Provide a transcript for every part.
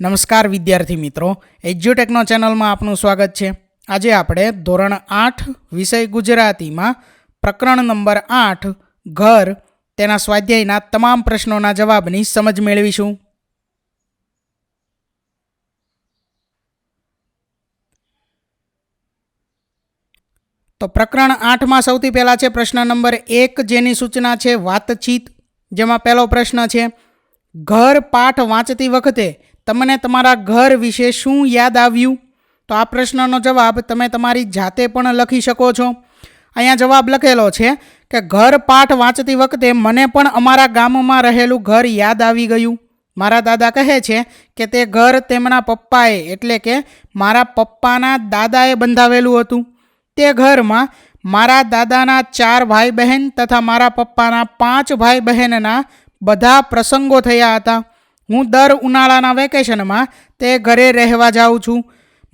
નમસ્કાર વિદ્યાર્થી મિત્રો, એજ્યુટેકનો ચેનલમાં આપનું સ્વાગત છે. આજે આપણે ધોરણ આઠ વિષય ગુજરાતીમાં પ્રકરણ નંબર આઠ, ઘર, તેના સ્વાધ્યાયના તમામ પ્રશ્નોના જવાબની સમજ મેળવીશું. તો પ્રકરણ આઠમાં સૌથી પહેલાં છે પ્રશ્ન નંબર એક, જેની સૂચના છે વાતચીત, જેમાં પહેલો પ્રશ્ન છે, ઘર પાઠ વાંચતી વખતે તમને તમારા ઘર વિશે શું યાદ આવ્યું? તો આ પ્રશ્નનો જવાબ તમે તમારી જાતે પણ લખી શકો છો. અહીંયા જવાબ લખેલો છે કે ઘર પાઠ વાંચતી વખતે મને પણ અમારા ગામમાં રહેલું ઘર યાદ આવી ગયું. મારા દાદા કહે છે કે તે ઘર તેમના પપ્પાએ, એટલે કે મારા પપ્પાના દાદાએ બંધાવેલું હતું. તે ઘરમાં મારા દાદાના ચાર ભાઈ બહેન તથા મારા પપ્પાના પાંચ ભાઈ બહેનના બધા પ્રસંગો થયા હતા. હું દર ઉનાળાના વેકેશનમાં તે ઘરે રહેવા જાઉં છું.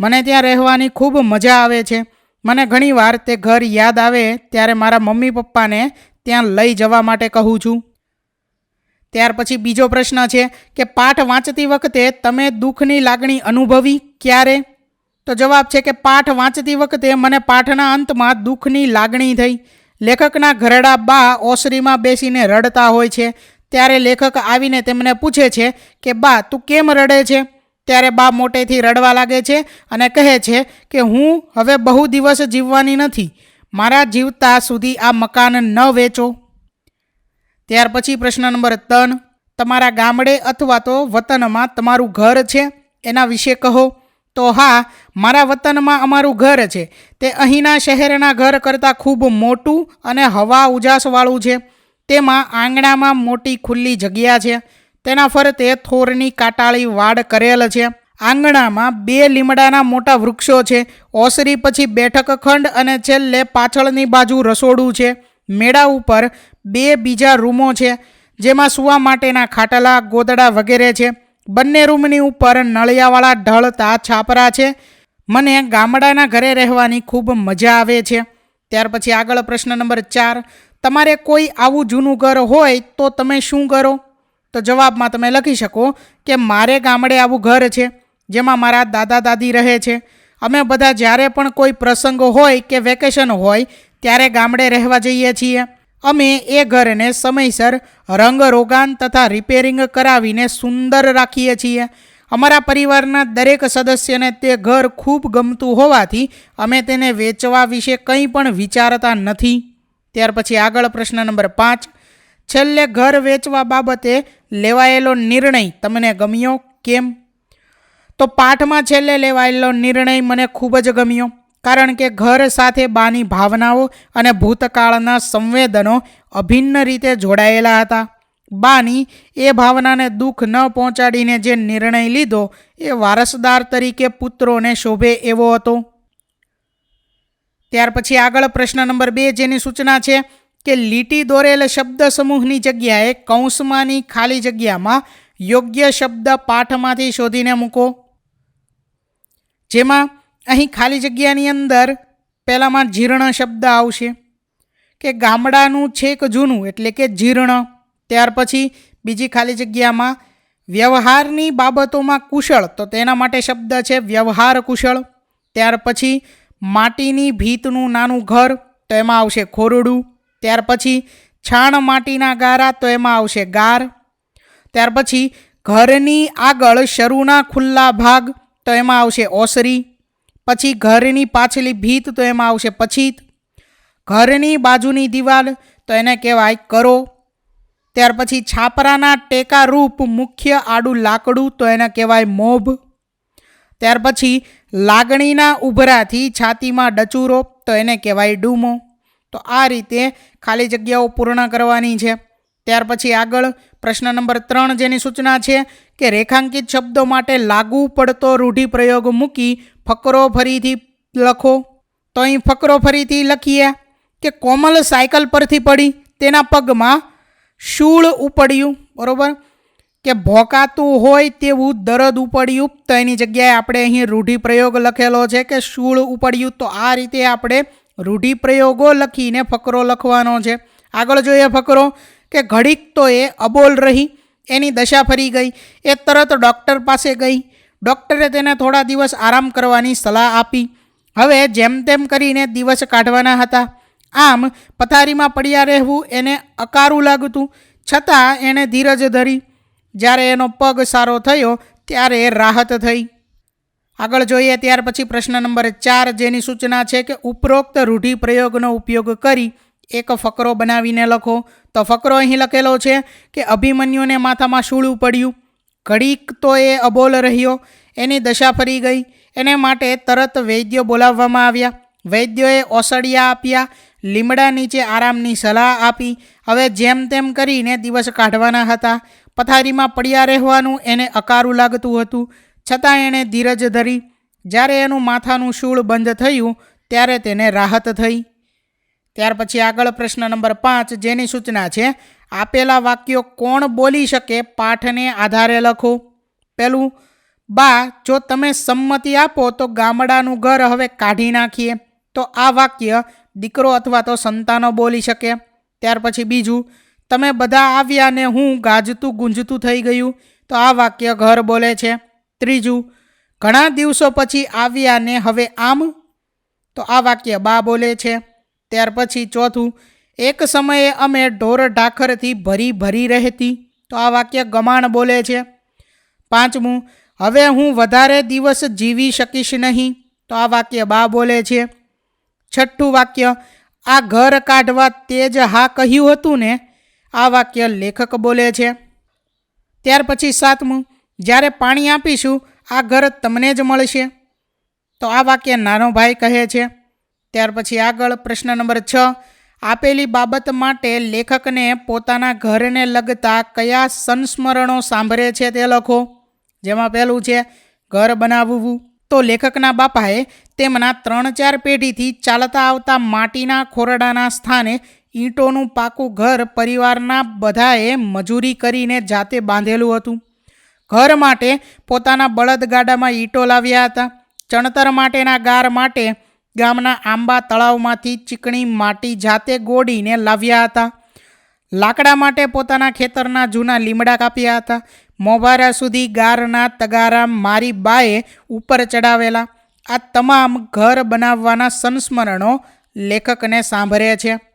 મને ત્યાં રહેવાની ખૂબ મજા આવે છે. મને ઘણીવાર તે ઘર યાદ આવે ત્યારે મારા મમ્મી પપ્પાને ત્યાં લઈ જવા માટે કહું છું. ત્યાર પછી બીજો પ્રશ્ન છે કે પાઠ વાંચતી વખતે તમે દુઃખની લાગણી અનુભવી ક્યારે? તો જવાબ છે કે પાઠ વાંચતી વખતે મને પાઠના અંતમાં દુઃખની લાગણી થઈ. લેખકના ઘરડા બા ઓસરીમાં બેસીને રડતા હોય છે. ત્યારે લેખક આવીને તેમને પૂછે છે કે, બા, તું કેમ રડે છે? ત્યારે બા મોટેથી રડવા લાગે છે અને કહે છે કે, હું હવે બહુ દિવસ જીવવાની નથી. મારા જીવતા સુધી આ મકાન ન વેચો. ત્યાર પછી પ્રશ્ન નંબર ત્રણ, તમારા ગામડે અથવા તો વતનમાં તમારું ઘર છે? એના વિશે કહો. તો, હા, મારા વતનમાં અમારું ઘર છે. તે અહીંના શહેરના ઘર કરતાં ખૂબ મોટું અને હવા ઉજાસવાળું છે. તેમાં આંગણામાં મોટી ખુલ્લી જગ્યા છે. તેના ફરતે થોરની કાટાળી વાડ કરેલ છે. આંગણામાં બે લીમડાના મોટા વૃક્ષો છે. ઓસરી પછી બેઠક ખંડ અને છેલ્લે પાછળની બાજુ રસોડું છે. મેળા ઉપર બે બીજા રૂમો છે, જેમાં સૂવા માટેના ખાટલા, ગોદડા વગેરે છે. બંને રૂમની ઉપર નળિયાવાળા ઢળતા છાપરા છે. મને ગામડાના ઘરે રહેવાની ખૂબ મજા આવે છે. ત્યાર પછી આગળ પ્રશ્ન નંબર ચાર તમારે કોઈ આવું જૂનું ઘર હોય તો તમે શું કરો? તો જવાબમાં તમે લખી શકો કે મારે ગામડે આવું ઘર છે, જેમાં મારા દાદા દાદી રહે છે. અમે બધા જ્યારે પણ કોઈ પ્રસંગ હોય કે વેકેશન હોય, ત્યારે ગામડે રહેવા જઈએ છીએ. અમે એ ઘરને સમયસર રંગ રોગાન તથા રિપેરિંગ કરાવીને સુંદર રાખીએ છીએ. અમારા પરિવારના દરેક સદસ્યને તે ઘર ખૂબ ગમતું હોવાથી અમે તેને વેચવા વિશે કંઈ પણ વિચારતા નથી. ત્યાર પછી આગળ પ્રશ્ન નંબર પાંચ. છેલ્લે ઘર વેચવા બાબતે લેવાયેલો નિર્ણય તમને ગમ્યો કેમ? તો પાઠમાં છેલ્લે લેવાયેલો નિર્ણય મને ખૂબ જ ગમ્યો, કારણ કે ઘર સાથે બાની ભાવનાઓ અને ભૂતકાળના સંવેદનો અભિન્ન રીતે જોડાયેલા હતા. બાની એ ભાવનાને દુઃખ ન પહોંચાડીને જે નિર્ણય લીધો એ વારસદાર તરીકે પુત્રોને શોભે એવો હતો. ત્યાર પછી આગળ પ્રશ્ન નંબર બે જેની સૂચના છે કે લીટી દોરેલ શબ્દ સમૂહની જગ્યાએ કૌંસમાંની ખાલી જગ્યામાં યોગ્ય શબ્દ પાઠમાંથી શોધીને મૂકો. જેમાં અહીં ખાલી જગ્યાની અંદર પહેલાંમાં જીર્ણ શબ્દ આવશે, કે ગામડાનું છેક જૂનું એટલે કે જીર્ણ. ત્યાર પછી બીજી ખાલી જગ્યામાં વ્યવહારની બાબતોમાં કુશળ, તો તેના માટે શબ્દ છે વ્યવહાર કુશળ. ત્યાર પછી માટીની ભીતનું નાનું ઘર તો એમાં આવશે ખોરડું, ત્યાર પછી છાણ માટીના ગારા તો એમાં આવશે ગાર, ત્યાર પછી ઘરની આગળ શરૂના ખુલ્લા ભાગ તો એમાં આવશે ઓસરી, પછી ઘરની પાછલી ભીત તો એમાં આવશે પછીત, ઘરની બાજુની દિવાલ તો એને કહેવાય કરો, ત્યાર પછી છાપરાના ટેકા રૂપ મુખ્ય આડું લાકડું તો એને કહેવાય મોભ, ત્યાર પછી લાગણીના ઉભરાથી છાતીમાં ડચુરો, તો એને કહેવાય ડૂમો. તો આ રીતે ખાલી જગ્યાઓ પૂર્ણ કરવાની છે. ત્યાર પછી આગળ પ્રશ્ન નંબર ત્રણ જેની સૂચના છે કે રેખાંકિત શબ્દો માટે લાગુ પડતો રૂઢિપ્રયોગ મૂકી ફકરો ફરીથી લખો. તો અહીં ફકરો ફરીથી લખીએ કે કોમલ સાયકલ પરથી પડી, તેના પગમાં શૂળ ઉપડ્યું. બરાબર? કે ભોકાતું હોય તેવું દરદ ઉપડ્યું એની જગ્યાએ આપણે અહીં રૂઢિપ્રયોગ લખેલો છે કે શૂળ ઉપડ્યું તો આ રીતે આપણે રૂઢિપ્રયોગો લખીને ફકરો લખવાનો છે. આગળ જોઈએ ફકરો કે ઘડીક તો એ અબોલ રહી, એની દશા ફરી ગઈ, એ તરત ડૉક્ટર પાસે ગઈ. ડૉક્ટરે તેને થોડા દિવસ આરામ કરવાની સલાહ આપી. હવે જેમ તેમ કરીને દિવસ કાઢવાના હતા. આમ પથારીમાં પડ્યા રહેવું એને અકારું લાગતું. છતાં એણે ધીરજ ધરી. જ્યારે એનો પગ સારો થયો, ત્યારે એ રાહત થઈ. આગળ જોઈએ, ત્યાર પછી પ્રશ્ન નંબર ચાર જેની સૂચના છે કે ઉપરોક્ત રૂઢિપ્રયોગનો ઉપયોગ કરી એક ફકરો બનાવીને લખો. તો ફકરો અહીં લખેલો છે કે અભિમન્યુને માથામાં શૂળું પડ્યું. ઘડીક તો એ અબોલ રહ્યો. એની દશા ફરી ગઈ. એને માટે તરત વૈદ્ય બોલાવવામાં આવ્યા. વૈદ્યોએ ઓસડિયા આપ્યા. લીમડા નીચે આરામની સલાહ આપી. હવે જેમ તેમ કરીને દિવસ કાઢવાના હતા. પથારીમાં પડ્યા રહેવાનું એને અકારું લાગતું હતું. છતાં એણે ધીરજ ધરી, જ્યારે એનું માથાનું શૂળ બંધ થયું, ત્યારે તેને રાહત થઈ. ત્યાર પછી આગળ પ્રશ્ન નંબર પાંચ જેની સૂચના છે, આપેલા વાક્યો કોણ બોલી શકે? પાઠને આધારે લખો. પહેલું બા, જો તમે સંમતિ આપો તો ગામડાનું ઘર હવે કાઢી નાખીએ, તો આ વાક્ય દીકરો અથવા તો સંતાનો બોલી શકે. ત્યાર પછી બીજું તમે બધા આવ્યા ને હું ગાજતું ગુંજતું થઈ ગયું. તો આ વાક્ય ઘર બોલે છે. ત્રીજું, ઘણા દિવસો પછી આવ્યા ને હવે આમ? તો આ વાક્ય બા બોલે છે. ત્યાર પછી ચોથું, એક સમયે અમે ઢોર ઢાખરથી ભરી ભરી રહેતી. તો આ વાક્ય ગમાણ બોલે છે. પાંચમું, હવે હું વધારે દિવસ જીવી શકીશ નહીં. તો આ વાક્ય બા બોલે છે. છઠ્ઠું વાક્ય, આ ઘર કાઢવા તે જ હા કહ્યું હતું ને? આ વાક્ય લેખક બોલે છે. ત્યાર પછી સાતમું, જ્યારે પાણી આપીશું, આ ઘર તમને જ મળશે. તો આ વાક્ય નાનો ભાઈ કહે છે. ત્યાર પછી આગળ પ્રશ્ન નંબર છ, આપેલી બાબત માટે લેખકને પોતાના ઘરને લગતા કયા સંસ્મરણો સાંભળે છે તે લખો. જેમાં પહેલું છે, ઘર બનાવવું. તો લેખકના બાપાએ તેમના ત્રણ ચાર પેઢીથી ચાલતા આવતા માટીના ખોરડાના સ્થાને ઈંટોનું પાકું ઘર પરિવારના બધાએ મજૂરી કરીને જાતે બાંધેલું હતું. ઘર માટે પોતાના બળદગાડામાં ઈંટો લાવ્યા હતા. ચણતર માટેના ગાર માટે ગામના આંબા તળાવમાંથી ચીકણી માટી જાતે ગોડીને લાવ્યા હતા. લાકડા માટે પોતાના ખેતરના જૂના લીમડા કાપ્યા હતા. મોભારા સુધી ગારના તગારા મારી બાએ ઉપર ચડાવેલા. આ તમામ ઘર બનાવવાના સંસ્મરણો લેખકને સાંભળે છે.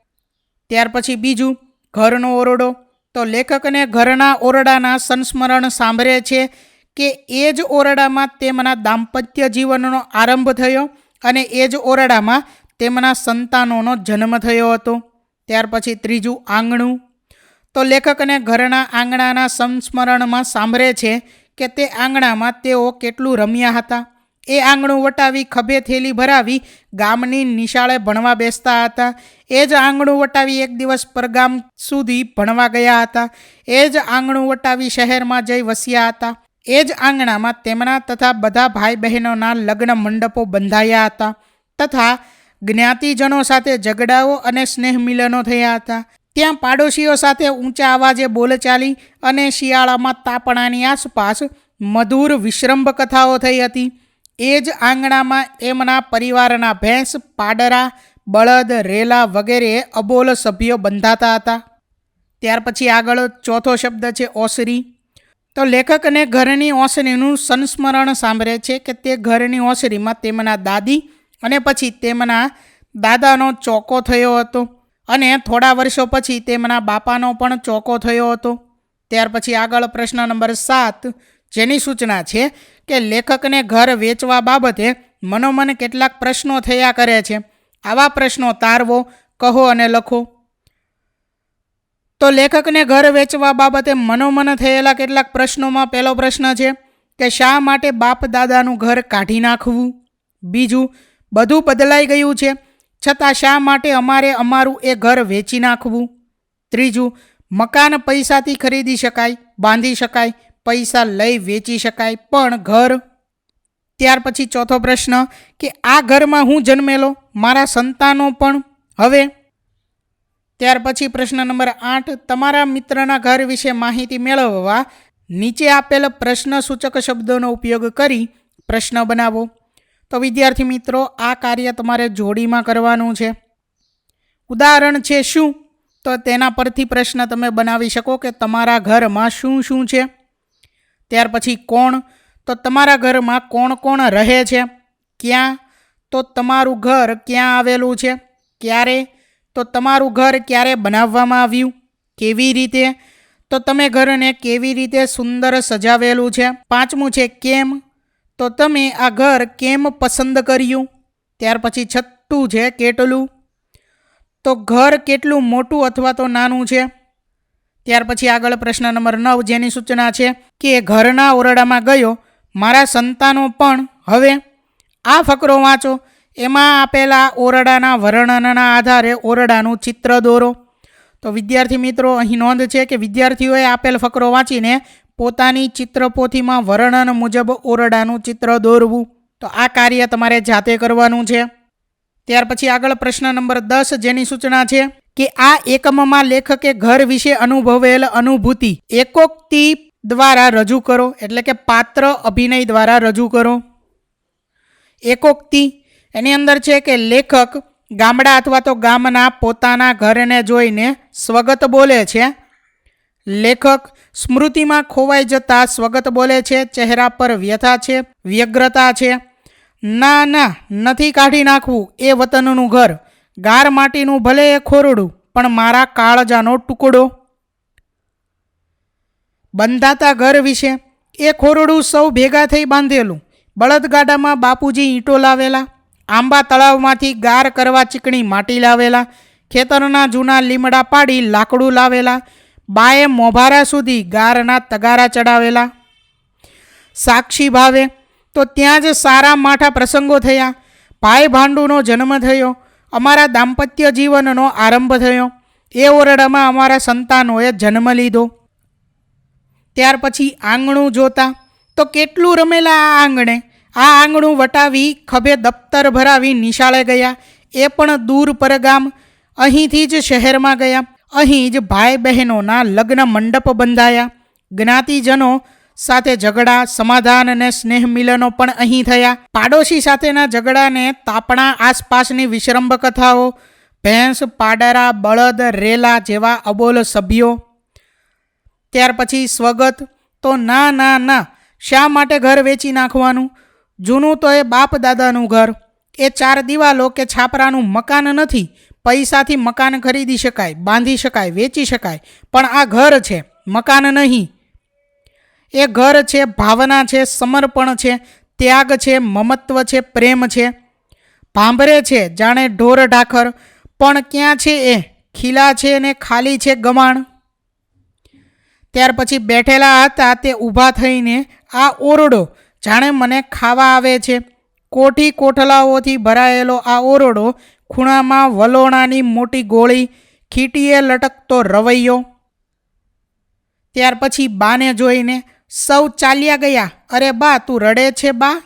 ત્યાર પછી બીજું, ઘરનો ઓરડો. તો લેખકને ઘરના ઓરડાના સંસ્મરણ સાંભળે છે કે એ જ ઓરડામાં તેમના દાંપત્ય જીવનનો આરંભ થયો અને એ જ ઓરડામાં તેમના સંતાનોનો જન્મ થયો હતો. ત્યાર પછી ત્રીજું, આંગણું. તો લેખકને ઘરના આંગણાના સંસ્મરણમાં સાંભળે છે કે તે આંગણામાં તેઓ કેટલું રમ્યા હતા. એ આંગણું વટાવી, ખભે થેલી ભરાવી, ગામની નિશાળે ભણવા બેસતા હતા. એ જ આંગણું વટાવી એક દિવસ પરગામ સુધી ભણવા ગયા હતા. એ જ આંગણું વટાવી શહેરમાં જઈ વસ્યા હતા. એ જ આંગણામાં તેમના તથા બધા ભાઈ બહેનોના લગ્ન મંડપો બંધાયા હતા તથા જ્ઞાતિજનો સાથે ઝઘડાઓ અને સ્નેહ મિલનો થયા હતા. ત્યાં પાડોશીઓ સાથે ઊંચા અવાજે બોલચાલી અને શિયાળામાં તાપણાની આસપાસ મધુર વિશ્રંભ કથાઓ થઈ હતી. એ જ આંગણામાં એમના પરિવારના ભેંસ, પાડરા, બળદ, રેલા વગેરે અબોલ સભ્યો બંધાતા હતા. ત્યાર પછી આગળ ચોથો શબ્દ છે ઓસરી. તો લેખકને ઘરની ઓસરીનું સંસ્મરણ સાંભળે છે કે તે ઘરની ઓસરીમાં તેમના દાદી અને પછી તેમના દાદાનો ચોકો થયો હતો અને થોડા વર્ષો પછી તેમના બાપાનો પણ ચોકો થયો હતો. ત્યાર પછી આગળ પ્રશ્ન નંબર સાત જેની સૂચના છે કે લેખકને ઘર વેચવા બાબતે મનોમન કેટલાક પ્રશ્નો થયા કરે છે. આવા પ્રશ્નો તારવો, કહો અને લખો. તો લેખકને ઘર વેચવા બાબતે મનોમન થયેલા કેટલાક પ્રશ્નોમાં પહેલો પ્રશ્ન છે કે શા માટે બાપ દાદાનું ઘર કાઢી નાખવું? બીજું, બધું બદલાઈ ગયું છે, છતાં શા માટે અમારે અમારું એ ઘર વેચી નાખવું? ત્રીજું, મકાન પૈસાથી ખરીદી શકાય, બાંધી શકાય પૈસા લઈ વેચી શકાય, પણ ઘર? ત્યાર પછી ચોથો પ્રશ્ન, કે આ ઘરમાં હું જન્મેલો? મારા સંતાનો પણ? હવે? ત્યાર પછી પ્રશ્ન નંબર આઠ, તમારા મિત્રના ઘર વિશે માહિતી મેળવવા નીચે આપેલ પ્રશ્ન સૂચક શબ્દોનો ઉપયોગ કરી પ્રશ્ન બનાવો. તો વિદ્યાર્થી મિત્રો, આ કાર્ય તમારે જોડીમાં કરવાનું છે. ઉદાહરણ છે શું? તો તેના પરથી પ્રશ્ન તમે બનાવી શકો કે તમારા ઘરમાં શું શું છે? ત્યાર પછી કોણ? તો તમારા ઘરમાં કોણ કોણ રહે છે? ક્યાં? તો તમારું ઘર ક્યાં આવેલું છે? ક્યારે? તો તમારું ઘર ક્યારે બનાવવામાં આવ્યું? કેવી રીતે? તો તમે ઘરને કેવી રીતે સુંદર સજાવેલું છે? પાંચમું છે કેમ? તો તમે આ ઘર કેમ પસંદ કર્યું? ત્યાર પછી છઠ્ઠું છે કેટલું? તો ઘર કેટલું મોટું અથવા તો નાનું છે? ત્યાર પછી આગળ પ્રશ્ન નંબર નવ જેની સૂચના છે કે ઘરના ઓરડામાં ગયો, મારા સંતાનો પણ હવે આ ફકરો વાંચો. એમાં આપેલા ઓરડાના વર્ણનના આધારે ઓરડાનું ચિત્ર દોરો. તો વિદ્યાર્થી મિત્રો, અહીં નોંધ છે કે વિદ્યાર્થીઓએ આપેલ ફકરો વાંચીને પોતાની ચિત્રપોથીમાં વર્ણન મુજબ ઓરડાનું ચિત્ર દોરવું. તો આ કાર્ય તમારે જાતે કરવાનું છે. ત્યાર પછી આગળ પ્રશ્ન નંબર દસ જેની સૂચના છે કે આ એકમમાં લેખકે ઘર વિશે અનુભવેલ અનુભૂતિ એકોક્તિ દ્વારા રજૂ કરો, એટલે કે પાત્ર અભિનય દ્વારા રજૂ કરો. એકોક્તિ એની અંદર છે કે લેખક ગામડા અથવા તો ગામના પોતાના ઘરને જોઈને સ્વગત બોલે છે. લેખક સ્મૃતિમાં ખોવાઈ જતા સ્વગત બોલે છે, ચહેરા પર વ્યથા છે, વ્યગ્રતા છે. ના ના, નથી કાઢી નાખવું, એ વતનનું ઘર. ગાર માટીનું ભલે એ ખોરડું, પણ મારા કાળજાનો ટુકડો. બંધાતા ઘર વિશે એ ખોરડું સૌ ભેગા થઈ બાંધેલું. બળદગાડામાં બાપુજી ઈંટો લાવેલા, આંબા તળાવમાંથી ગાર કરવા ચીકણી માટી લાવેલા, ખેતરના જૂના લીમડા પાડી લાકડું લાવેલા, બાએ મોભારા સુધી ગારના તગારા ચડાવેલા. સાક્ષી ભાવે તો ત્યાં જ સારા માઠા પ્રસંગો થયા. ભાઈ ભાંડુનો જન્મ થયો અમારા દાંપત્ય જીવનનો આરંભ થયો. એ ઓરડામાં અમારા સંતાનોએ જન્મ લીધો. ત્યાર પછી આંગણું જોતા. તો કેટલું રમેલા આ આંગણે? આ આંગણું વટાવી, ખભે દફતર ભરાવી નિશાળે ગયા. એ પણ દૂર પરગામ, અહીંથી જ શહેરમાં ગયા. અહીં જ ભાઈ બહેનોના લગ્ન મંડપ બંધાયા. જ્ઞાતિજનો સાથે ઝઘડા, સમાધાન અને સ્નેહ મિલનો પણ અહીં થયા. પાડોશી સાથેના ઝઘડાને તાપણા આસપાસની વિશ્રંભ કથાઓ ભેંસ, પાડરા, બળદ, રેલા જેવા અબોલ સભ્યો. ત્યાર પછી સ્વગત, તો ના ના ના, શા માટે ઘર વેચી નાખવાનું? જૂનું તો એ બાપ દાદાનું ઘર. એ ચાર દિવાલો કે છાપરાનું મકાન નથી. પૈસાથી મકાન ખરીદી શકાય, બાંધી શકાય, વેચી શકાય, પણ આ ઘર છે, મકાન નહીં. એ ઘર છે, ભાવના છે, સમર્પણ છે, ત્યાગ છે, મમત્વ છે, પ્રેમ છે. ભાંભરે છે, જાણે ઢોર ઢાખર, પણ ક્યાં છે એ? ખીલા છે ને ખાલી છે ગમાણ. ત્યાર પછી બેઠેલા હતા તે ઊભા થઈને, આ ઓરડો જાણે મને ખાવા આવે છે. કોઠી કોઠલાઓથી ભરાયેલો આ ઓરડો ખૂણામાં વલોણાની મોટી ગોળી, ખીટીએ લટકતો રવૈયો. ત્યાર પછી બાને જોઈને સૌ ચાલ્યા ગયા. અરે બા, તું રડે છે બા?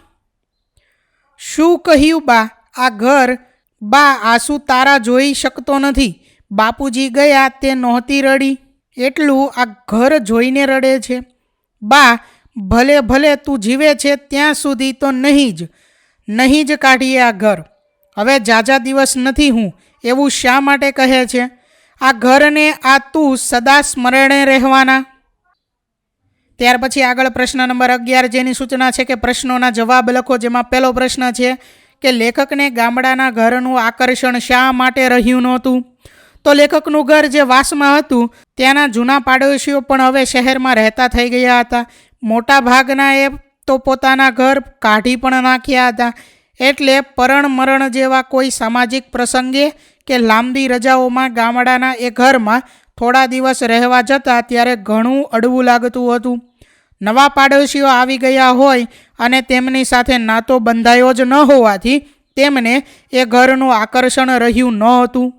શું કહ્યું બા? આ ઘર, બા, આંસુ તારા જોઈ શકતો નથી. બાપુજી ગયા, તે નહોતી રડી. એટલું આ ઘર જોઈને રડે છે. બા, ભલે ભલે તું જીવે છે, ત્યાં સુધી તો નહીં જ નહીં જ કાઢીએ આ ઘર. હવે જાજા દિવસ નથી હું, એવું શા માટે કહે છે? આ ઘરને આ તું સદા સ્મરણે રહેવાના. ત્યાર પછી આગળ પ્રશ્ન નંબર અગિયાર જેની સૂચના છે કે પ્રશ્નોના જવાબ લખો, જેમાં પહેલો પ્રશ્ન છે કે લેખકને ગામડાના ઘરનું આકર્ષણ શા માટે રહ્યું નહોતું? તો લેખકનું ઘર જે વાસમાં હતું, ત્યાંના જૂના પાડોશીઓ પણ હવે શહેરમાં રહેતા થઈ ગયા હતા. મોટા ભાગના એ તો પોતાના ઘર કાઢી પણ નાખ્યા હતા. એટલે પરણ મરણ જેવા કોઈ સામાજિક પ્રસંગે કે લાંબી રજાઓમાં ગામડાના એ ઘરમાં થોડા દિવસ રહેવા જતાં ત્યારે ઘણું અડવું લાગતું હતું. નવા પાડોશીઓ આવી ગયા હોય અને તેમની સાથે નાતો બંધાયો જ ન હોવાથી તેમને એ ઘરનું આકર્ષણ રહ્યું ન હતું.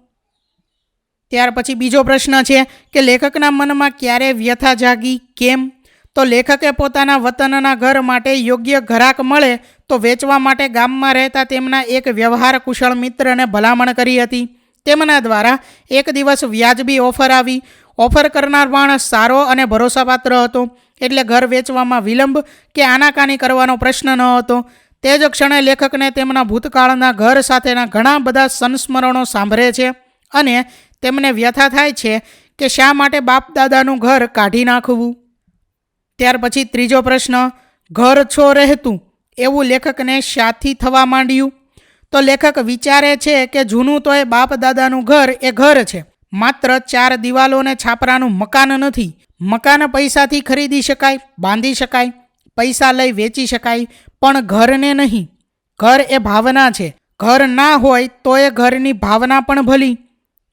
ત્યાર પછી બીજો પ્રશ્ન છે કે લેખકના મનમાં ક્યારે વ્યથા જાગી? કેમ? તો લેખકે પોતાના વતનના ઘર માટે યોગ્ય ઘરાક મળે તો વેચવા માટે ગામમાં રહેતા તેમના એક વ્યવહાર કુશળ મિત્રને ભલામણ કરી હતી. તેમના દ્વારા એક દિવસ વ્યાજબી ઓફર આવી. ઓફર કરનાર માણસ સારો અને ભરોસાપાત્ર હતો. એટલે ઘર વેચવામાં વિલંબ કે આનાકાની કરવાનો પ્રશ્ન ન હતો. તે જ ક્ષણે લેખકને તેમના ભૂતકાળના ઘર સાથેના ઘણા બધા સંસ્મરણો સાંભળે છે અને તેમને વ્યથા થાય છે કે શા માટે બાપ દાદાનું ઘર કાઢી નાખવું? ત્યાર પછી ત્રીજો પ્રશ્ન, ઘર છો રહેતું? એવું લેખકને શાથી થવા માંડ્યું. તો લેખક વિચારે છે કે જૂનું તો એ બાપ દાદાનું ઘર એ ઘર છે. માત્ર ચાર દિવાલોને છાપરાનું મકાન નથી. મકાન પૈસાથી ખરીદી શકાય, બાંધી શકાય, પૈસા લઈ વેચી શકાય, પણ ઘરને નહીં. ઘર એ ભાવના છે. ઘર ના હોય તો એ ઘરની ભાવના પણ ભલી.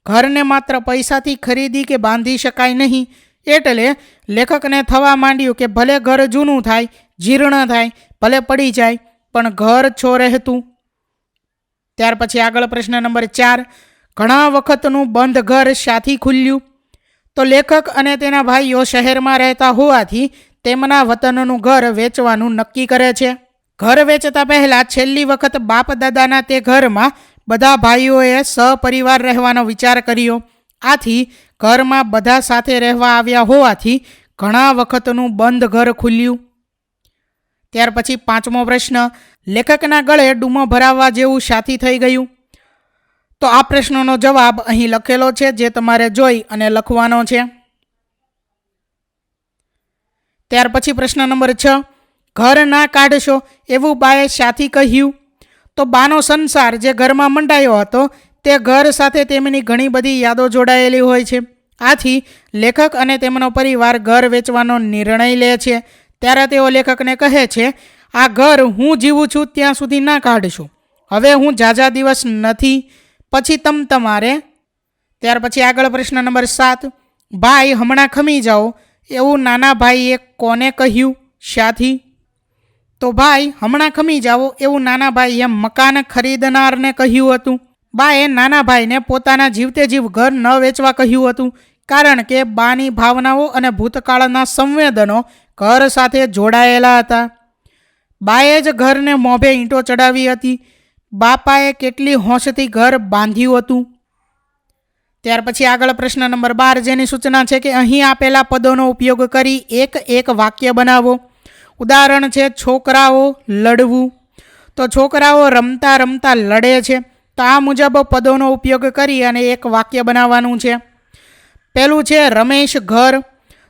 ઘરને માત્ર પૈસાથી ખરીદી કે બાંધી શકાય નહીં, એટલે લેખકને થવા માંડ્યું કે ભલે ઘર જૂનું થાય, જીર્ણ થાય, ભલે પડી જાય, પણ ઘર છો રહેતું. ત્યાર પછી આગળ પ્રશ્ન નંબર ચાર. ઘણા વખતનું બંધ ઘર શાથી ખુલ્યું. તો લેખક અને તેના ભાઈઓ શહેરમાં રહેતા હોવાથી તેમના વતનનું ઘર વેચવાનું નક્કી કરે છે. ઘર વેચતા પહેલાં છેલ્લી વખત બાપ દાદાના તે ઘરમાં બધા ભાઈઓએ સહપરિવાર રહેવાનો વિચાર કર્યો. આથી ઘરમાં બધા સાથે રહેવા આવ્યા હોવાથી ઘણા વખતનું બંધ ઘર ખુલ્યું. ત્યાર પછી પાંચમો પ્રશ્ન, લેખકના ગળે ડૂમો ભરાવવા જેવું સાથી થઈ ગયું. તો આ પ્રશ્નનો જવાબ અહીં લખેલો છે, જે તમારે જોઈ અને લખવાનો છે. ત્યાર પછી પ્રશ્ન નંબર છ. ઘર ના કાઢશો એવું બાએ સાથી કહ્યું? તો બાનો સંસાર જે ઘરમાં મંડાયો હતો, તે ઘર સાથે તેમની ઘણી બધી યાદો જોડાયેલી હોય છે. આથી લેખક અને તેમનો પરિવાર ઘર વેચવાનો નિર્ણય લે છે. ત્યારે તેઓ લેખકને કહે છે, આ ઘર હું જીવું છું ત્યાં સુધી ના કાઢશો. હવે હું ઝાઝા દિવસ નથી. પછી તમ તમારે. ત્યાર પછી આગળ પ્રશ્ન નંબર સાત. ભાઈ, હમણાં ખમી જાઓ. એવું નાના ભાઈએ કોને કહ્યું? શાથી. તો ભાઈ, હમણાં ખમી જાઓ એવું નાના ભાઈએ મકાન ખરીદનારને કહ્યું હતું. બાએ નાના ભાઈને પોતાના જીવતે જીવ ઘર ન વેચવા કહ્યું હતું, કારણ કે બાની ભાવનાઓ અને ભૂતકાળના સંવેદનો ઘર સાથે જોડાયેલા હતા. બાએ જ ઘરને મોભે ઈંટો ચડાવી હતી. બાપાએ કેટલી હોંશથી ઘર બાંધ્યું હતું? ત્યાર પછી આગળ પ્રશ્ન નંબર બાર જેની સૂચના છે કે અહીં આપેલા પદોનો ઉપયોગ કરી એક એક વાક્ય બનાવો. ઉદાહરણ છે, છોકરાઓ લડવું. તો છોકરાઓ રમતા રમતા લડે છે. તો આ મુજબ પદોનો ઉપયોગ કરી અને એક વાક્ય બનાવવાનું છે. પહેલું છે, રમેશ ઘર.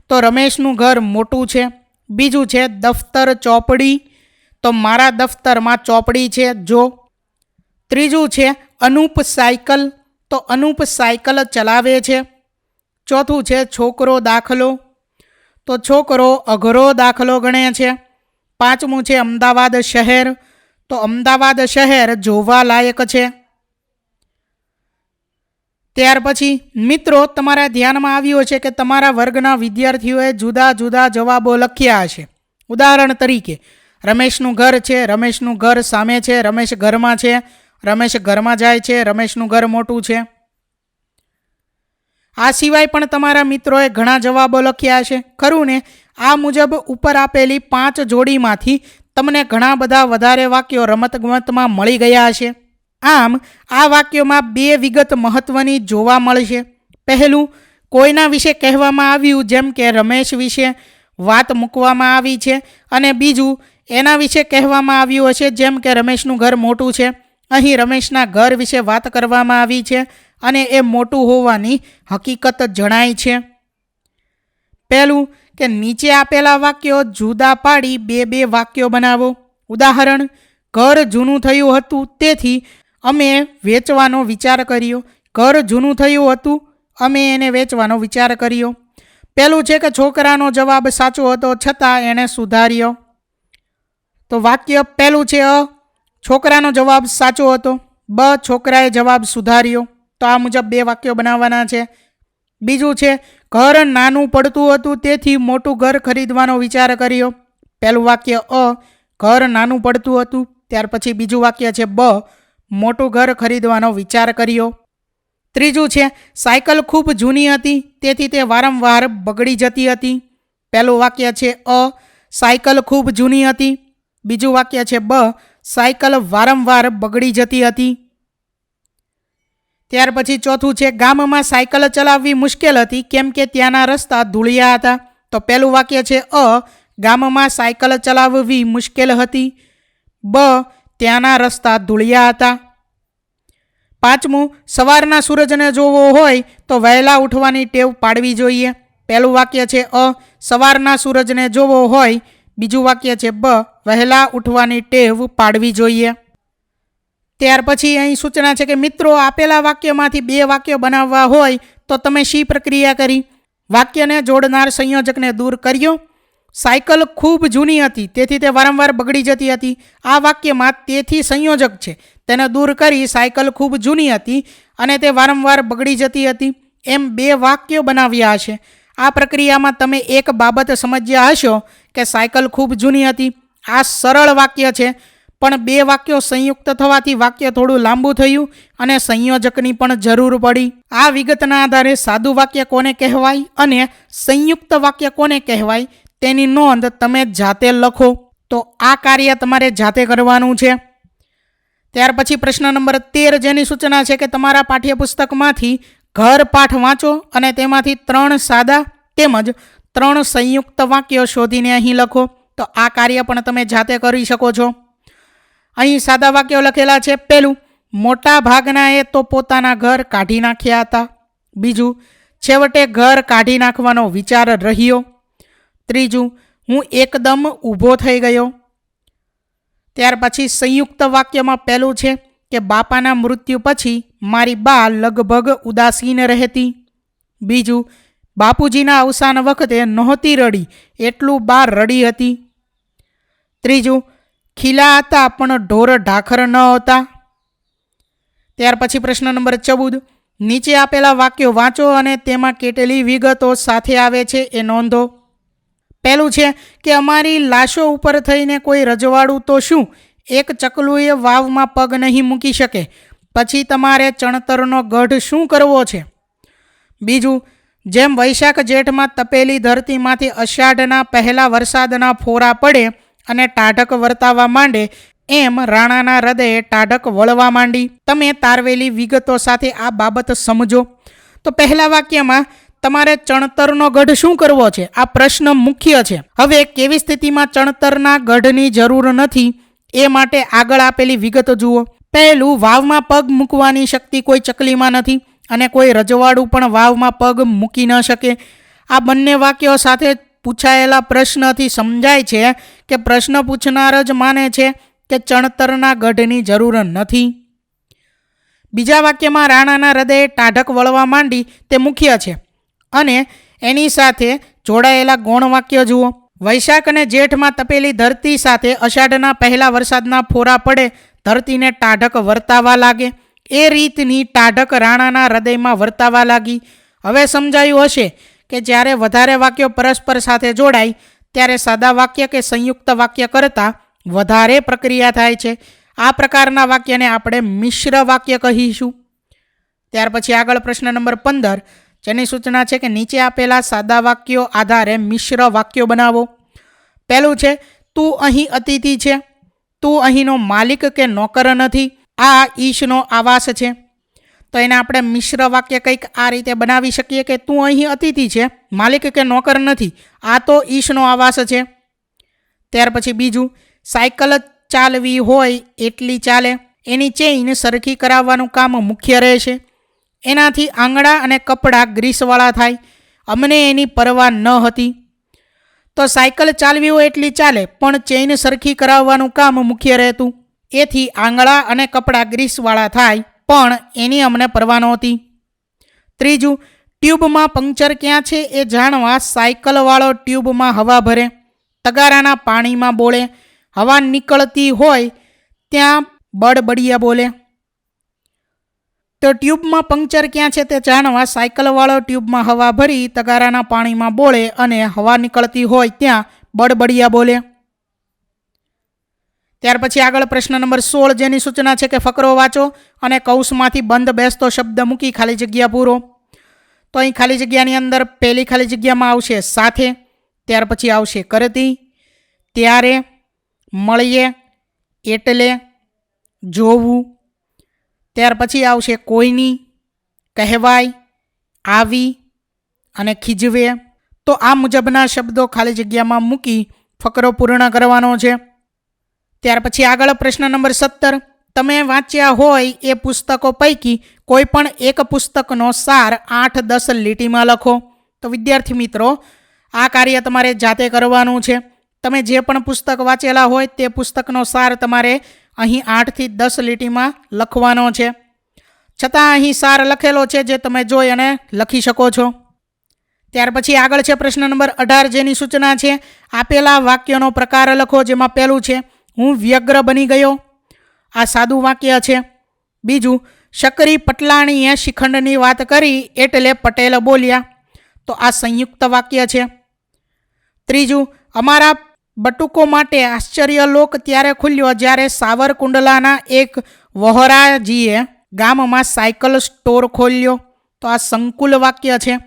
તો રમેશનું ઘર મોટું છે. બીજું છે, દફતર ચોપડી. તો મારા દફતરમાં ચોપડી છે, જો ત્રીજું છે, અનુપ સાયકલ. તો અનુપ સાયકલ ચલાવે છે. ચોથું છે, છોકરો દાખલો. તો છોકરો અઘરો દાખલો ગણે છે. પાંચમું છે, અમદાવાદ શહેર. તો અમદાવાદ શહેર જોવા લાયક છે. ત્યાર પછી, મિત્રો, તમારા ધ્યાનમાં આવ્યું છે કે તમારા વર્ગના વિદ્યાર્થીઓએ જુદા જુદા જવાબો લખ્યા હશે. ઉદાહરણ તરીકે, રમેશનું ઘર છે, રમેશનું ઘર સામે છે, રમેશ ઘરમાં છે. રમેશ ઘરમાં જાય છે, રમેશનું ઘર મોટું છે. આ સિવાય પણ તમારા મિત્રોએ ઘણા જવાબો લખ્યા છે ખરું ને? આ મુજબ ઉપર આપેલી પાંચ જોડીમાંથી તમને ઘણા બધા વધારે વાક્યો રમતગમતમાં મળી ગયા છે આમ, આ વાક્યોમાં બે વિગત મહત્ત્વની જોવા મળશે. પહેલું, કોઈના વિશે કહેવામાં આવ્યું, જેમ કે રમેશ વિશે વાત મૂકવામાં આવી છે, અને બીજું, એના વિશે કહેવામાં આવ્યું હશે, જેમ કે રમેશનું ઘર મોટું છે. અહીં રમેશના ઘર વિશે વાત કરવામાં આવી છે અને એ મોટું હોવાની હકીકત જણાય છે. પહેલું કે નીચે આપેલા વાક્યો જુદા પાડી બે બે વાક્યો બનાવો. ઉદાહરણ, ઘર જૂનું થયું હતું તેથી અમે વેચવાનો વિચાર કર્યો. ઘર જૂનું થયું હતું, અમે એને વેચવાનો વિચાર કર્યો. પહેલું છે કે છોકરાનો જવાબ સાચો હતો છતાં એણે સુધાર્યો. તો વાક્ય પહેલું છે અ છોકરાનો જવાબ સાચો હતો. બ છોકરાએ જવાબ સુધાર્યો. તો આ મુજબ બે વાક્યો બનાવવાના છે. બીજું છે, ઘર નાનું પડતું હતું તેથી મોટું ઘર ખરીદવાનો વિચાર કર્યો. પહેલું વાક્ય અ, ઘર નાનું પડતું હતું. ત્યાર પછી બીજું વાક્ય છે, બ, મોટું ઘર ખરીદવાનો વિચાર કર્યો. ત્રીજું છે, સાયકલ ખૂબ જૂની હતી, તેથી તે વારંવાર બગડી જતી હતી. પહેલું વાક્ય છે, અ, સાયકલ ખૂબ જૂની હતી. બીજું વાક્ય છે, બ સાયકલ વારંવાર બગડી જતી હતી. ત્યાર પછી ચોથું છે, ગામમાં સાયકલ ચલાવવી મુશ્કેલ હતી, કેમ કે ત્યાંના રસ્તા ધૂળિયા હતા. તો પહેલું વાક્ય છે, અ, ગામમાં સાયકલ ચલાવવી મુશ્કેલ હતી. બ, ત્યાંના રસ્તા ધૂળિયા હતા. પાંચમું, સવારના સૂરજને જોવો હોય તો વહેલા ઉઠવાની ટેવ પાડવી જોઈએ. પહેલું વાક્ય છે, અ, સવારના સૂરજને જોવો હોય. બીજું વાક્ય છે, બ વહેલા ઉઠવાની ટેવ પાડવી જોઈએ. ત્યાર પછી અહીં સૂચના છે કે મિત્રો, આપેલા વાક્યમાંથી બે વાક્ય બનાવવા હોય તો તમે શી પ્રક્રિયા કરી? વાક્યને જોડનાર સંયોજકને દૂર કર્યો. સાયકલ ખૂબ જૂની હતી, તેથી તે વારંવાર બગડી જતી હતી. આ વાક્યમાં તેથી સંયોજક છે. તેને દૂર કરી સાયકલ ખૂબ જૂની હતી અને તે વારંવાર બગડી જતી હતી. એમ બે વાક્યો બનાવ્યા હશે. આ પ્રક્રિયામાં તમે એક બાબત સમજ્યા હશો કે સાયકલ ખૂબ જૂની હતી. આ સરળ વાક્ય છે. પણ બે વાક્યો સંયુક્ત થવાથી વાક્ય થોડું લાંબુ થયું અને સંયોજકની પણ જરૂર પડી. આ વિગતના આધારે સાદું વાક્ય કોને કહેવાય અને સંયુક્ત વાક્ય કોને કહેવાય તેની નોંધ તમે જાતે લખો. તો આ કાર્ય તમારે જાતે કરવાનું છે. ત્યાર પછી પ્રશ્ન નંબર તેર જેની સૂચના છે કે તમારા પાઠ્યપુસ્તકમાંથી ઘર પાઠ વાંચો અને તેમાંથી ત્રણ સાદા તેમજ ત્રણ સંયુક્ત વાક્યો શોધીને અહીં લખો. તો આ કાર્ય પણ તમે જાતે કરી શકો છો. અહીં સાદા વાક્યો લખેલા છે. પહેલું, મોટા ભાગનાએ તો પોતાના ઘર કાઢી નાખ્યા હતા. બીજું, છેવટે ઘર કાઢી નાખવાનો વિચાર રહ્યો. ત્રીજું, હું એકદમ ઊભો થઈ ગયો. ત્યાર પછી સંયુક્ત વાક્યમાં પહેલું છે કે બાપાના મૃત્યુ પછી મારી બા લગભગ ઉદાસીન રહેતી. બીજું, બાપુજીના અવસાન વખતે નહોતી રડી, એટલું બા રડી હતી. ત્રીજું ખીલા હતા પણ ઢોર ઢાખર ન હતા. ત્યાર પછી પ્રશ્ન નંબર ચૌદ, નીચે આપેલા વાક્યો વાંચો અને તેમાં કેટલી વિગતો સાથે આવે છે એ નોંધો. પહેલું છે કે અમારી લાશો ઉપર થઈને કોઈ રજવાડું તો શું? એક ચકલુએ વાવમાં પગ નહીં મૂકી શકે. પછી તમારે ચણતરનો ગઢ શું કરવો છે? બીજું, જેમ વૈશાખ જેઠમાં તપેલી ધરતીમાંથી અષાઢના પહેલા વરસાદના ફોરા પડે અને ટાઢક વર્તાવા માંડે, એમ રાણાના હૃદયે ટાઢક વળવા માંડી. તમે તારવેલી વિગતો સાથે આ બાબત સમજો. તો પહેલા વાક્યમાં, તમારે ચણતરનો ગઢ શું કરવો છે? આ પ્રશ્ન મુખ્ય છે. હવે કેવી સ્થિતિમાં ચણતરના ગઢની જરૂર નથી? એ માટે આગળ આપેલી વિગતો જુઓ. પહેલું, વાવમાં પગ મૂકવાની શક્તિ કોઈ ચકલીમાં નથી અને કોઈ રજવાડું પણ વાવમાં પગ મૂકી ન શકે. આ બંને વાક્યો સાથે પૂછાયેલા પ્રશ્નથી સમજાય છે કે પ્રશ્ન પૂછનાર જ માને છે કે ચણતરના ગઢની જરૂર નથી. બીજા વાક્યમાં રાણાના હૃદયે ટાઢક વળવા માંડી તે મુખ્ય છે. અને એની સાથે જોડાયેલા ગૌણ વાક્ય જુઓ. વૈશાખ અને જેઠમાં તપેલી ધરતી સાથે અષાઢના પહેલા વરસાદના ફોરા પડે ધરતીને ટાઢક વર્તાવા લાગે. એ રીતની ટાઢક રાણાના હૃદયમાં વર્તાવા લાગી. હવે સમજાયું હશે કે જ્યારે વધારે વાક્યો પરસ્પર સાથે જોડાય, ત્યારે સાદા વાક્ય કે સંયુક્ત વાક્ય કરતાં વધારે પ્રક્રિયા થાય છે. આ પ્રકારના વાક્યને આપણે મિશ્ર વાક્ય કહીશું. ત્યાર પછી આગળ પ્રશ્ન નંબર પંદર. જેની સૂચના છે કે નીચે આપેલા સાદા વાક્યો આધારે મિશ્ર વાક્યો બનાવો. પહેલું છે, તું અહીં અતિથિ છે. તું અહીંનો માલિક કે નોકર નથી. આ ઈશનો આવાસ છે. તો એને આપણે મિશ્ર વાક્ય કંઈક આ રીતે બનાવી શકીએ કે તું અહીં અતિથિ છે, માલિક કે નોકર નથી, આ તો ઈશનો આવાસ છે. ત્યાર પછી બીજું, સાયકલ ચાલવી હોય એટલી ચાલે, એની ચેઇન સરખી કરાવવાનું કામ મુખ્ય રહેશે એનાથી આંગળા અને કપડાં ગ્રીસવાળા થાય, અમને એની પરવા ન હતી. તો સાયકલ ચાલવી હોય એટલી ચાલે, પણ ચેઇન સરખી કરાવવાનું કામ મુખ્ય રહેતું, એથી આંગળા અને કપડાં ગ્રીસવાળા થાય. પણ એની અમને પરવા નહોતી. ત્રીજું, ટ્યુબમાં પંક્ચર ક્યાં છે એ જાણવા સાયકલવાળો ટ્યુબમાં હવા ભરે, તગારાના પાણીમાં બોળે, હવા નીકળતી હોય ત્યાં બડબડિયા બોલે. તો ટ્યુબમાં પંક્ચર ક્યાં છે તે જાણવા સાયકલવાળો ટ્યુબમાં હવા ભરી, તગારાના પાણીમાં બોળે અને હવા નીકળતી હોય ત્યાં બડબડિયા બોલે. ત્યાર પછી આગળ પ્રશ્ન નંબર સોળ, જેની સૂચના છે કે ફકરો વાંચો અને કૌંસમાંથી બંધ બેસતો શબ્દ મૂકી ખાલી જગ્યા પૂરો. તો અહીં ખાલી જગ્યાની અંદર પહેલી ખાલી જગ્યામાં આવશે સાથે, ત્યાર પછી આવશે કરતી, ત્યારે મળીએ એટલે જોવું, ત્યાર પછી આવશે કોઈની, કહેવાય, આવી અને ખીજવે. તો આ મુજબના શબ્દો ખાલી જગ્યામાં મૂકી ફકરો પૂર્ણ કરવાનો છે. ત્યાર પછી આગળ પ્રશ્ન નંબર સત્તર. તમે વાંચ્યા હોય એ પુસ્તકો પૈકી કોઈ પણ એક પુસ્તકનો સાર આઠ દસ લીટીમાં લખો. તો વિદ્યાર્થી મિત્રો, આ કાર્ય તમારે જાતે કરવાનું છે. તમે જે પણ પુસ્તક વાંચેલા હોય તે પુસ્તકનો સાર તમારે અહીં આઠથી દસ લીટીમાં લખવાનો છે. છતાં અહીં સાર લખેલો છે જે તમે જોઈ અને લખી શકો છો. ત્યાર પછી આગળ છે પ્રશ્ન નંબર અઢાર જેની સૂચના છે. આપેલા વાક્યનો પ્રકાર લખો જેમાં પહેલું છે હું વ્યગ્ર બની ગયો. આ સાદું વાક્ય છે. બીજું, શકરી પટલાણીએ શિખંડની વાત કરી એટલે પટેલ બોલ્યા. તો આ સંયુક્ત વાક્ય છે. ત્રીજું, અમારા બટુકો માટે આશ્ચર્ય લોક ત્યારે ખુલ્યો જ્યારે સાવરકુંડલાના એક વહોરાજીએ ગામમાં સાયકલ સ્ટોર ખોલ્યો. તો આ સંકુલ વાક્ય છે.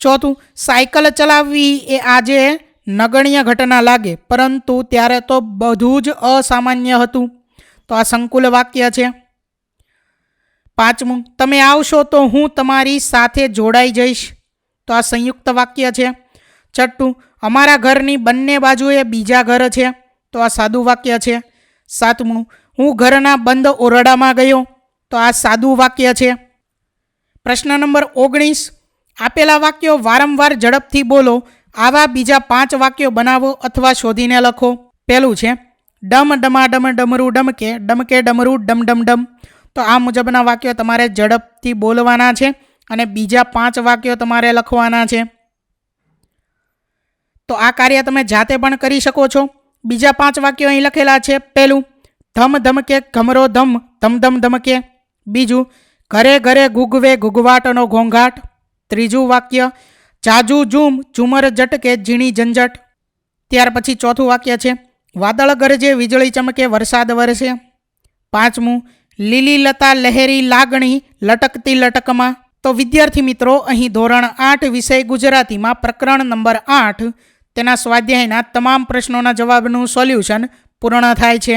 ચોથું, સાયકલ ચલાવવી એ આજે નગણ્ય ઘટના લાગે, પરંતુ ત્યારે તો બધું જ અસામાન્ય હતું. તો આ સંકુલ વાક્ય છે. પાંચમું, તમે આવશો તો હું તમારી સાથે જોડાઈ જઈશ. તો આ સંયુક્ત વાક્ય છે. છઠ્ઠું, અમારા ઘરની બંને બાજુએ બીજા ઘર છે. તો આ સાદું વાક્ય છે. સાતમું, હું ઘરના બંધ ઓરડામાં ગયો. તો આ સાદું વાક્ય છે. પ્રશ્ન નંબર ઓગણીસ, આપેલા વાક્યો વારંવાર ઝડપથી બોલો. આવા બીજા પાંચ વાક્યો બનાવો અથવા શોધીને લખો. પહેલું છે, ડમ ડમા ડમ ડમરું ડમકે ડમકે ડમરું ડમ ડમ ડમ. તો આ મુજબના વાક્યો તમારે ઝડપથી બોલવાના છે અને બીજા પાંચ વાક્યો તમારે લખવાના છે. તો આ કાર્ય તમે જાતે પણ કરી શકો છો. બીજા પાંચ વાક્યો અહીં લખેલા છે. પહેલું, ધમ ધમકે ઘમરો ધમ ધમ ધમ ધમકે. બીજું, ઘરે ઘરે ગુગવે ગુગવાટનો ઘોંઘાટ. ત્રીજું વાક્ય જાજુ ઝૂમ ઝુમર ઝટકે ઝીણી ઝંઝટ? ત્યાર પછી ચોથું વાક્ય છે, વાદળ ગરજે વીજળી ચમકે વરસાદ વરસે. પાંચમું, લીલી લતા લહેરી લાગણી લટકતી લટકમાં. તો વિદ્યાર્થી મિત્રો, અહીં ધોરણ આઠ વિષય ગુજરાતીમાં પ્રકરણ નંબર આઠ, તેના સ્વાધ્યાયના તમામ પ્રશ્નોના જવાબનું સોલ્યુશન પૂર્ણ થાય છે.